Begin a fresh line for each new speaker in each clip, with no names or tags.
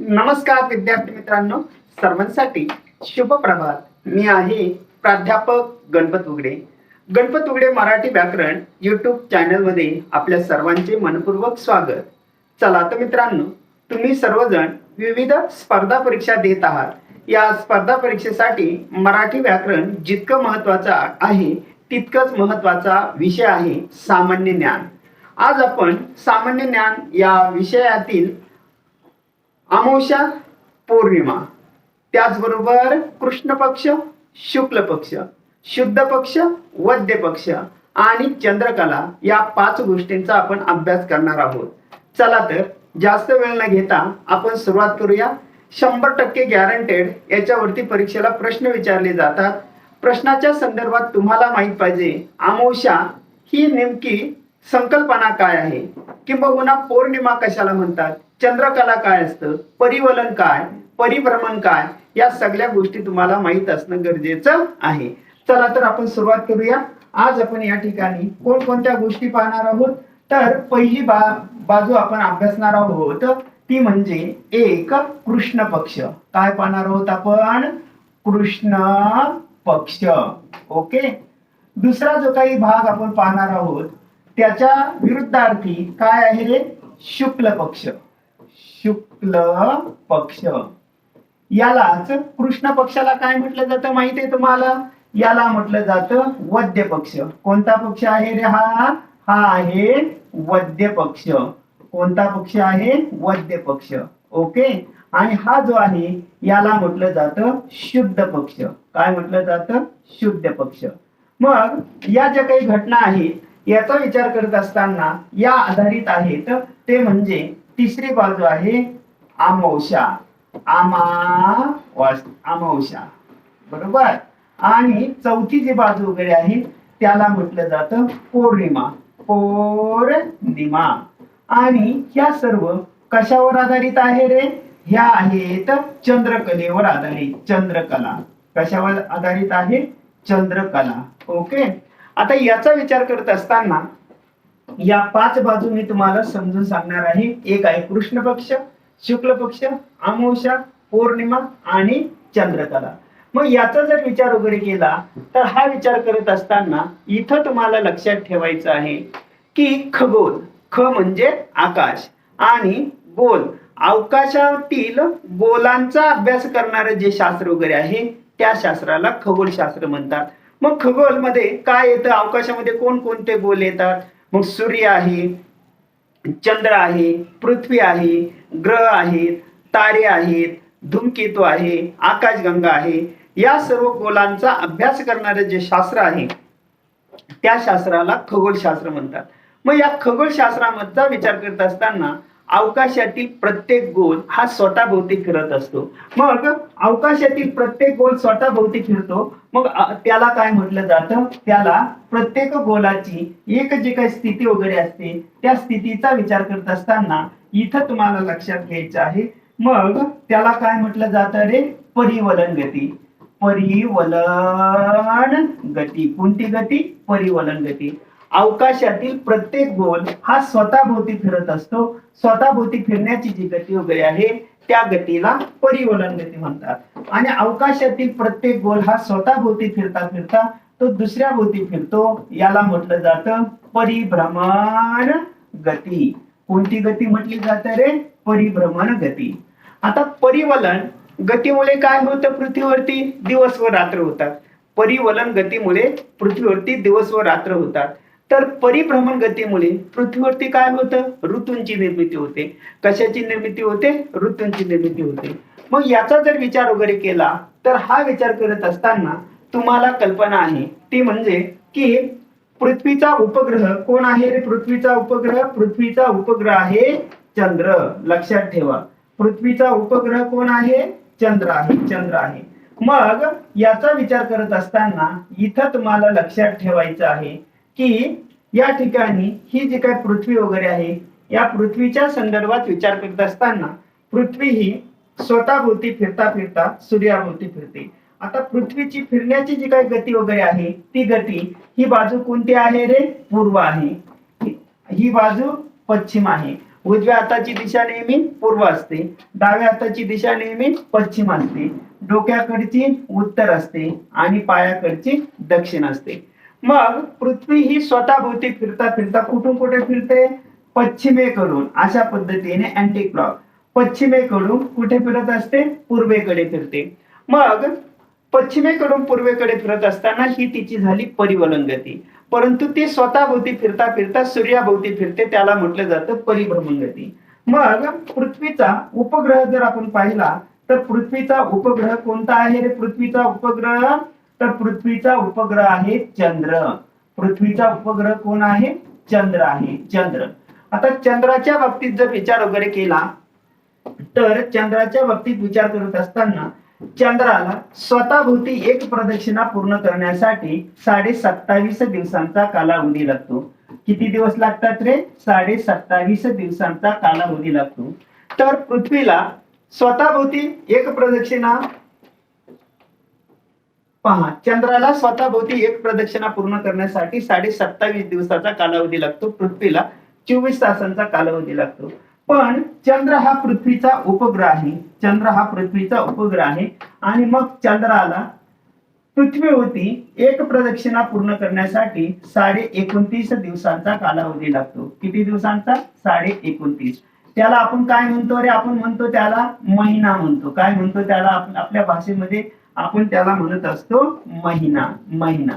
नमस्कार विद्यार्थी मित्रांनो सर्वांसाठी शुभ प्रभात. मी आहे प्राध्यापक गणपत उगडे. गणपत उगडे मराठी व्याकरण युट्यूब चॅनलमध्ये आपल्या सर्वांचे मनपूर्वक स्वागत. चला तर मित्रांनो तुम्ही सर्वजण विविध स्पर्धा परीक्षा देत आहात. या स्पर्धा परीक्षेसाठी मराठी व्याकरण जितकं महत्वाचं आहे तितकंच महत्त्वाचा विषय आहे सामान्य ज्ञान. आज आपण सामान्य ज्ञान या विषयातील अमावस्या पौर्णिमा. त्याचबरोबर कृष्ण पक्ष शुक्ल पक्ष शुद्ध पक्ष वद्य पक्ष आणि चंद्रकला या पाच गोष्टींचा आपण अभ्यास करणार आहोत. चला तर जास्त वेळ न घेता आपण सुरुवात करूया. शंभर टक्के गॅरंटेड याच्यावरती परीक्षेला प्रश्न विचारले जातात. प्रश्नाच्या संदर्भात तुम्हाला माहीत पाहिजे अमावस्या ही नेमकी संकल्पना काय आहे? किंबहुना पौर्णिमा कशाला म्हणतात? चंद्रकला काय असतं? परिवलन काय? परिभ्रमण काय? या सगळ्या गोष्टी तुम्हाला माहीत असणं गरजेचं आहे. चला तर आपण सुरुवात करूया. आज आपण या ठिकाणी कोणकोणत्या गोष्टी पाहणार आहोत? तर पहिली बा बाजू आपण अभ्यासणार आहोत ती म्हणजे एक कृष्ण पक्ष. काय पाहणार आहोत आपण? कृष्ण पक्ष. ओके? दुसरा जो काही भाग आपण पाहणार आहोत त्याच्या विरुद्धार्थी काय आहे रे शुक्ल पक्ष. शुक्ल पक्ष. यालाच कृष्ण पक्षाला काय म्हटलं जातं माहिती आहे तुम्हाला? याला म्हटलं जातं वद्य पक्ष. कोणता पक्ष आहे रे हा? हा आहे वद्य पक्ष. कोणता पक्ष आहे? वद्य पक्ष. ओके? आणि हा जो आहे याला म्हटलं जातं शुद्ध पक्ष. काय म्हटलं जातं? शुद्ध पक्ष. मग या ज्या काही घटना आहेत याचा विचार करत असताना या आधारित आहेत ते म्हणजे तिसरी बाजू आहे अमावस्या आमा अमावस्या बरोबर? आणि चौथी जी बाजू वगैरे आहे त्याला म्हटलं जातं पौर्णिमा. पौर्णिमा. आणि ह्या सर्व कशावर आधारित आहे रे? ह्या आहेत चंद्रकलेवर आधारित चंद्रकला. कशावर आधारित आहे? चंद्रकला. ओके? आता याचा विचार करत असताना या पाच बाजू मी तुम्हाला समजून सांगणार आहे. एक आहे कृष्ण पक्ष शुक्ल पक्ष अमावस्या पौर्णिमा आणि चंद्रकला. मग याचा जर विचार वगैरे केला तर हा विचार करत असताना इथं तुम्हाला लक्षात ठेवायचं आहे की खगोल ख म्हणजे आकाश आणि गोल. अवकाशातील गोलांचा अभ्यास करणारे जे शास्त्र वगैरे आहे त्या शास्त्राला खगोलशास्त्र म्हणतात. मग खगोलमध्ये काय येतं? अवकाशामध्ये कोण कोणते गोल येतात? मग सूर्य आहे चंद्र आहे पृथ्वी आहे ग्रह आहेत तारे आहेत धूमकेतू आहे आकाशगंगा आहे. या सर्व गोलांचा अभ्यास करणारे जे शास्त्र आहे त्या शास्त्राला खगोलशास्त्र म्हणतात. मग या खगोलशास्त्रामधचा विचार करत असताना अवकाशातील प्रत्येक गोल हा स्वतःभोवती फिरत असतो. मग अवकाशातील प्रत्येक गोल स्वतःभोवती फिरतो. मग त्याला काय म्हटलं जातं? त्याला प्रत्येक गोलाची एक जी काही स्थिती वगैरे असते त्या स्थितीचा विचार करत असताना इथं तुम्हाला लक्षात घ्यायचं आहे. मग त्याला काय म्हटलं जातं रे? परिवलन गती. परिवलन गती. कोणती गती? परिवलन गती. अवकाशातील प्रत्येक गोल हा स्वतःभोवती फिरत असतो. स्वतःभोवती फिरण्याची जी गती वगैरे आहे त्या गतीला परिवलन गती म्हणतात. आणि अवकाशातील प्रत्येक गोल हा स्वतःभोवती फिरता फिरता तो दुसऱ्या भोवती फिरतो. याला म्हटलं जातं परिभ्रमण गती. कोणती गती म्हटली जाते रे? परिभ्रमण गती. आता परिवलन गतीमुळे काय होतं पृथ्वीवरती? दिवस व रात्र होतात. परिवलन गतीमुळे पृथ्वीवरती दिवस व रात्र होतात. तर परिभ्रमण गतीमुळे पृथ्वीवरती काय होतं? ऋतूंची निर्मिती होते. कशाची निर्मिती होते? ऋतूंची निर्मिती होते. मग याचा जर विचार वगैरे केला तर हा विचार करत असताना तुम्हाला कल्पना आहे. ती म्हणजे की पृथ्वीचा उपग्रह कोण आहे रे? पृथ्वीचा उपग्रह पृथ्वीचा उपग्रह आहे चंद्र. लक्षात ठेवा. पृथ्वीचा उपग्रह कोण आहे? चंद्र आहे. चंद्र आहे. मग याचा विचार करत असताना इथं तुम्हाला लक्षात ठेवायचं आहे की या ठिकाणी ही जी काय पृथ्वी वगैरे आहे या पृथ्वीच्या संदर्भात विचार करत असताना पृथ्वी ही स्वतःभोवती फिरता फिरता सूर्याभोवती फिरते. आता पृथ्वीची फिरण्याची जी काही गती वगैरे आहे ती गती ही बाजू कोणती आहे रे? पूर्व आहे. ही- ही बाजू पश्चिम आहे. उजव्या हाताची दिशा नेहमी पूर्व असते. डाव्या हाताची दिशा नेहमी पश्चिम असते. डोक्याकडची उत्तर असते आणि पायाकडची दक्षिण असते. मग पृथ्वी ही स्वतःभोवती फिरता फिरता कुठून कुठे फिरते? पश्चिमेकडून अशा पद्धतीने अँटी क्लॉक पश्चिमेकडून कुठे फिरत असते? पूर्वेकडे फिरते. मग पश्चिमेकडून पूर्वेकडे फिरत असताना ही तिची झाली परिवलन गती परंतु ती स्वतःभोवती फिरता फिरता सूर्याभोवती फिरते त्याला म्हटलं जातं परिभ्रमण गती मग पृथ्वीचा उपग्रह जर आपण पाहिला तर पृथ्वीचा उपग्रह कोणता आहे रे? पृथ्वीचा उपग्रह तर पृथ्वीचा उपग्रह आहे चंद्र. पृथ्वीचा उपग्रह कोण आहे? चंद्र आहे. चंद्र. आता चंद्राच्या बाबतीत जर विचार वगैरे केला तर चंद्राच्या बाबतीत विचार करत असताना चंद्राला स्वतःभोवती एक प्रदक्षिणा पूर्ण करण्यासाठी साडे सत्तावीस दिवसांचा कालावधी लागतो. किती दिवस लागतात रे? साडे सत्तावीस दिवसांचा कालावधी लागतो. तर पृथ्वीला स्वतःभोवती एक प्रदक्षिणा पहा चंद्राला स्वतःभोवती एक प्रदक्षिणा पूर्ण करण्यासाठी साडे सत्तावीस दिवसाचा कालावधी लागतो. पृथ्वीला चोवीस तासांचा कालावधी लागतो. पण चंद्र हा पृथ्वीचा उपग्रह आहे. चंद्र हा पृथ्वीचा उपग्रह आहे. आणि मग चंद्राला पृथ्वीवरती एक प्रदक्षिणा पूर्ण करण्यासाठी साडे एकोणतीस दिवसांचा कालावधी लागतो. किती दिवसांचा? साडे एकोणतीस. त्याला आपण काय म्हणतो? अरे आपण म्हणतो त्याला महिना म्हणतो. काय म्हणतो त्याला? आपण आपल्या भाषेमध्ये आपण त्याला म्हणत असतो महिना महिना.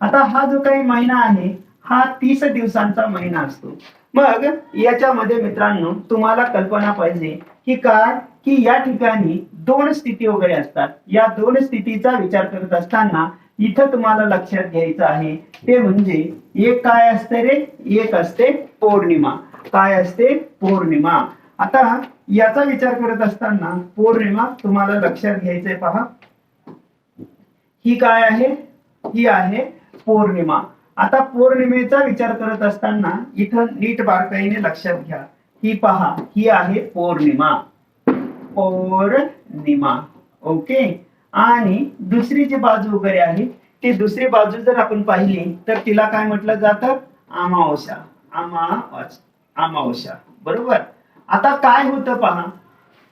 आता हा जो काही महिना आहे हा तीस दिवसांचा महिना असतो. मग याच्यामध्ये मित्रांनो तुम्हाला कल्पना पाहिजे की काय? की या ठिकाणी दोन स्थिती वगैरे असतात. या दोन स्थितीचा विचार करत असताना इथं तुम्हाला लक्षात घ्यायचं आहे. ते म्हणजे एक काय असते रे? एक असते पौर्णिमा. काय असते? पौर्णिमा. आता याचा विचार करत असताना पौर्णिमा तुम्हाला लक्षात घ्यायचंय पहा. ही काय आहे? ही आहे पौर्णिमा. आता पौर्णिमेचा विचार करत असताना इथं नीट बारकाईने लक्षात घ्या. ही पहा ही आहे पौर्णिमा. पौर्णिमा. ओके? आणि दुसरी जी बाजू वगैरे आहे ती दुसरी बाजू जर आपण पाहिली तर तिला काय म्हटलं जातं? अमावस्या. अमावस अमावस्या. बरोबर? आता काय होतं पहा?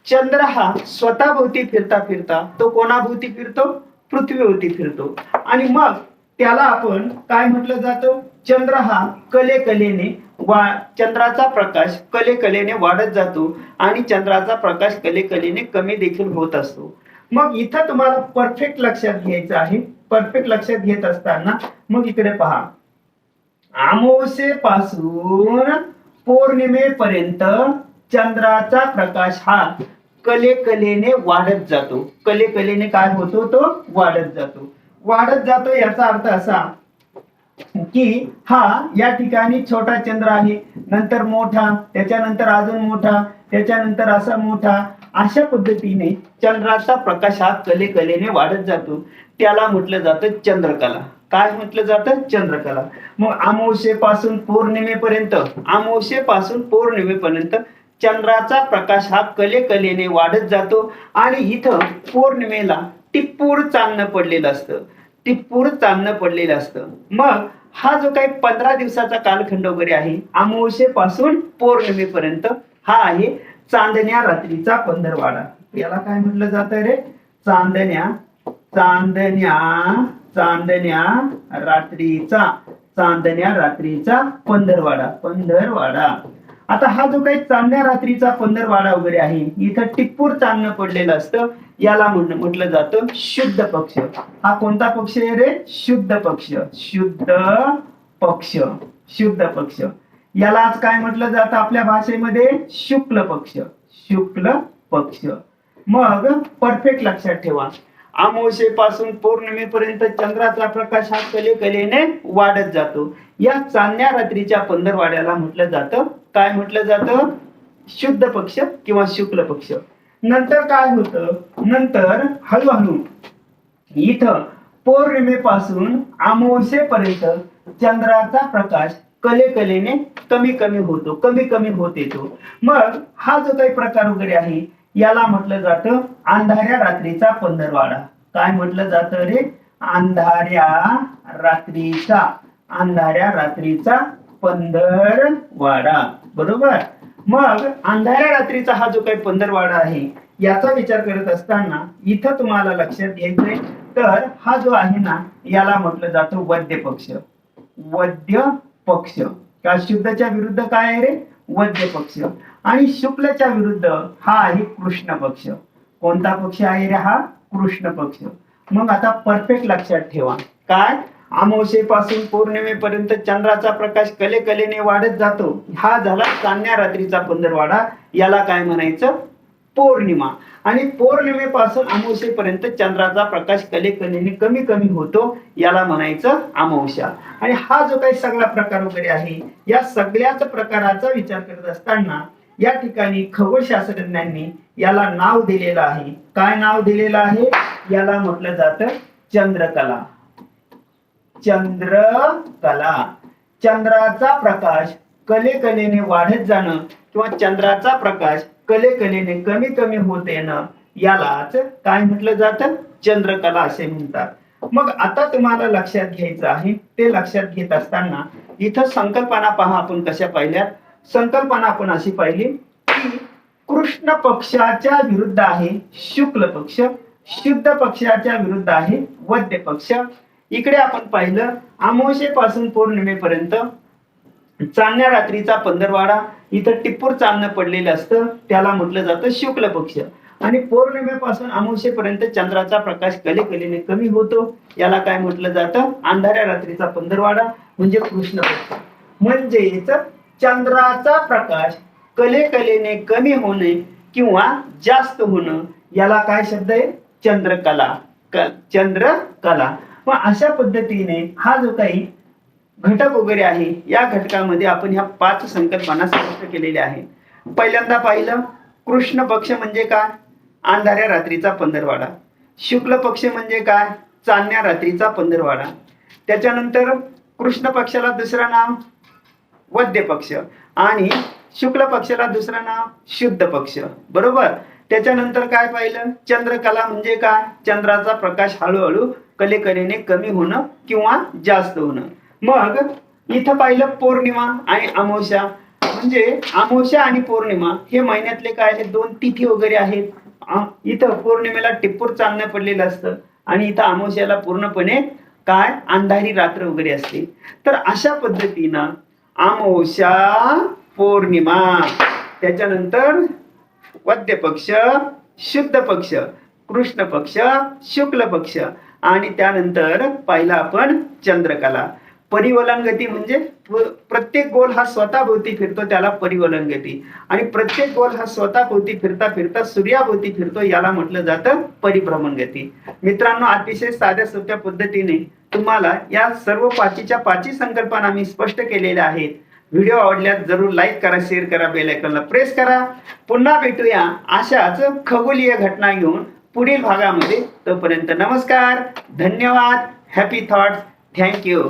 चंद्र हा स्वतःभोवती फिरता फिरता तो कोणाभोवती फिरतो? पृथ्वीवरती फिरतो. आणि मग त्याला आपण काय म्हटलं जातं? चंद्र हा कले कलेने वा चंद्राचा प्रकाश कले कलेने वाढत जातो आणि चंद्राचा प्रकाश कले कलेने कमी देखील होत असतो. मग इथं तुम्हाला परफेक्ट लक्षात घ्यायचं आहे. परफेक्ट लक्षात घेत असताना मग इकडे पहा. अमावस्येपासून पौर्णिमेपर्यंत चंद्राचा प्रकाश हा कले कलेने वाढत जातो. कले कलेने काय होतो तो? वाढत जातो. वाढत जातो याचा अर्थ असा की हा या ठिकाणी छोटा चंद्र आहे. नंतर मोठा त्याच्यानंतर अजून मोठा त्याच्यानंतर असा मोठा. अशा पद्धतीने चंद्राचा प्रकाश हा कले कलेने वाढत जातो. त्याला म्हटलं जातं चंद्रकला. काय म्हटलं जातं? चंद्रकला. मग अमावशेपासून पौर्णिमेपर्यंत अमावशेपासून पौर्णिमेपर्यंत चंद्राचा प्रकाश हा कले कलेने वाढत जातो आणि इथं पौर्णिमेला टिप्पूर चांदणं पडलेलं असतं. टिप्पूर चांदणं पडलेलं असतं. मग हा जो काही पंधरा दिवसाचा कालखंड वगैरे आहे अमावस्येपासून पौर्णिमेपर्यंत हा आहे चांदण्या रात्रीचा पंधरवाडा. याला काय म्हटलं जातं रे? चांदण्या चांदण्या चांदण्या रात्रीचा चांदण्या रात्रीचा पंधरवाडा पंधरवाडा. आता हा जो काही चांदण्या रात्रीचा पंधरवाडा वगैरे आहे इथं टिप्पूर चांदणं पडलेलं असतं याला म्हण म्हटलं जातं शुद्ध पक्ष. हा कोणता पक्ष आहे रे? शुद्ध पक्ष. शुद्ध पक्ष. शुद्ध पक्ष. याला आज काय म्हटलं जातं आपल्या भाषेमध्ये? शुक्ल पक्ष. शुक्ल पक्ष. मग परफेक्ट लक्षात ठेवा. अमावशेपासून पौर्णिमेपर्यंत चंद्राचा प्रकाश हा कले कलेने वाढत जातो. या चांदण्या रात्रीच्या पंधरवाड्याला म्हटलं जातं काय म्हटलं जातं? शुद्ध पक्ष किंवा शुक्ल पक्ष. नंतर काय होतं? नंतर हळूहळू. इथं पौर्णिमेपासून अमावस्येपर्यंत चंद्राचा प्रकाश कले कलेने कमी कमी होतो कमी कमी होत येतो. मग हा जो काही प्रकार वगैरे आहे याला म्हटलं जातं अंधाऱ्या रात्रीचा पंधरवाडा. काय म्हटलं जातं रे? अंधाऱ्या रात्रीचा अंधाऱ्या रात्रीचा पंधरवाडा. बरोबर? मग अंधाऱ्या रात्रीचा हा जो काही पंधरवाडा आहे याचा विचार करत असताना इथं तुम्हाला लक्षात घ्यायचंय. तर हा जो आहे ना याला म्हटलं जातं वद्य पक्ष. वद्य पक्ष. का शुद्धच्या विरुद्ध काय आहे रे? वद्य पक्ष. आणि शुक्लच्या विरुद्ध हा आहे कृष्ण पक्ष. कोणता पक्ष आहे रे हा? कृष्ण पक्ष. मग आता परफेक्ट लक्षात ठेवा. काय? अमावशेपासून पौर्णिमेपर्यंत चंद्राचा प्रकाश कले कलेने वाढत जातो. हा झाला चांदण्या रात्रीचा पंधरवाडा. याला काय म्हणायचं? पौर्णिमा. आणि पौर्णिमेपासून अमावशेपर्यंत चंद्राचा प्रकाश कले कलेने कमी कमी होतो. याला म्हणायचं अमावस्या आणि हा जो काही सगळा प्रकार वगैरे आहे या सगळ्याच प्रकाराचा विचार करत असताना या ठिकाणी खगोलशास्त्रज्ञांनी याला नाव दिलेलं आहे. काय नाव दिलेलं आहे? याला म्हटलं जातं चंद्रकला. चंद्रकला. चंद्राचा प्रकाश कले कलेने वाढत जाणं किंवा चंद्राचा प्रकाश कले कलेने कमी कमी होत येणं यालाच काय म्हटलं जातं? चंद्रकला असे म्हणतात. मग आता तुम्हाला लक्षात घ्यायचं आहे. ते लक्षात घेत असताना इथं संकल्पना पहा आपण कशा पाहिल्यात संकल्पना आपण अशी पाहिली की कृष्ण पक्षाच्या विरुद्ध आहे शुक्ल पक्ष. शुद्ध पक्षाच्या विरुद्ध आहे वद्य पक्ष. इकडे आपण पाहिलं अमावशेपासून पौर्णिमेपर्यंत चांदण्या रात्रीचा पंधरवाडा इथं टिप्पूर चांदणं पडलेलं असतं त्याला म्हटलं जातं शुक्ल पक्ष. आणि पौर्णिमेपासून अमावशेपर्यंत चंद्राचा प्रकाश कलेकलेने कमी होतो. याला काय म्हटलं जातं? अंधाऱ्या रात्रीचा पंधरवाडा म्हणजे कृष्ण पक्ष. म्हणजेच चंद्राचा प्रकाश कलेकलेने कमी होणे किंवा जास्त होणं याला काय शब्द आहे? चंद्रकला. क- चंद्रकला. मग अशा पद्धतीने हा जो काही घटक वगैरे आहे या घटकामध्ये आपण ह्या पाच संकल्पना स्पष्ट केलेल्या आहेत. पहिल्यांदा पाहिलं कृष्ण पक्ष म्हणजे काय? अंधाऱ्या रात्रीचा पंधरवाडा. शुक्ल पक्ष म्हणजे काय? चांदण्या रात्रीचा पंधरवाडा. त्याच्यानंतर कृष्ण पक्षाला दुसरं नाव वद्य पक्ष आणि शुक्ल पक्षाला दुसरं नाव शुद्ध पक्ष. बरोबर? त्याच्यानंतर काय पाहिलं? चंद्रकला म्हणजे काय? चंद्राचा प्रकाश हळूहळू कलेकलेने कमी होणं किंवा जास्त होणं. मग इथं पाहिलं पौर्णिमा आणि अमावस्या. म्हणजे अमावस्या आणि पौर्णिमा हे महिन्यातले काय आहेत दोन तिथी वगैरे आहेत. इथं पौर्णिमेला टिप्पूर चांदणं पडलेलं असतं. आणि इथं अमावस्याला पूर्णपणे काय? अंधारी रात्र वगैरे असते. तर अशा पद्धतीनं अमावस्या पौर्णिमा त्याच्यानंतर वद्य पक्ष शुद्ध पक्ष कृष्ण पक्ष शुक्ल पक्ष आणि त्यानंतर पाहिला आपण चंद्रकला. परिवलन गती म्हणजे प्रत्येक गोल हा स्वतःभोवती फिरतो त्याला परिवलन गती आणि प्रत्येक गोल हा स्वतःभोवती फिरता फिरता सूर्याभोवती फिरतो याला म्हटलं जातं परिभ्रमण गती मित्रांनो अतिशय साध्या सोप्या पद्धतीने तुम्हाला या सर्व पाचीच्या पाची संकल्पना मी स्पष्ट केलेल्या आहेत. व्हिडिओ आवडल्यास जरूर लाईक करा शेअर करा बेल आयकॉनला प्रेस करा. पुन्हा भेटूया अशाच खगोलीय घटना घेऊन. पुढील भागामध्ये तोपर्यंत नमस्कार धन्यवाद हॅपी थॉट्स थँक्यू